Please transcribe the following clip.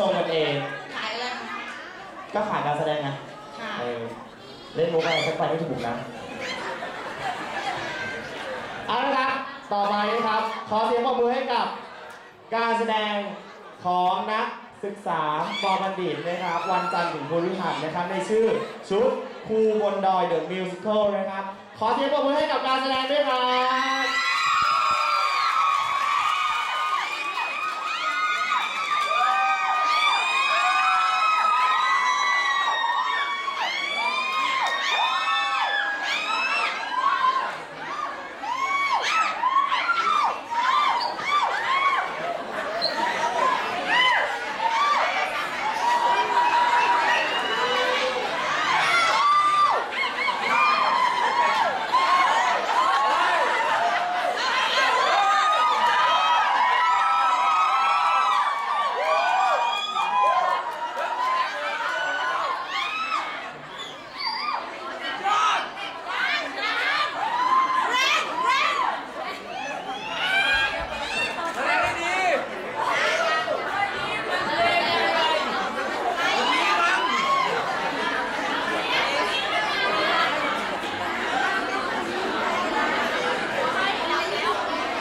ชมกันเอง ขายอะไรคะก็ขายการแสดงไงเออเล่นมุกอะไรสักไปไม่ถูกนะเอาละครับ ต่อไปนะครับ ขอเสียงปรบมือให้กับ การแสดงของนักศึกษาปอบัณฑิตนะครับ วันจันทร์ถึงพฤหัสนะครับ ในชื่อชุดครูบนดอยเดอะมิวสิคลนะครับ ขอเสียงปรบมือให้กับการแสดงด้วยครับ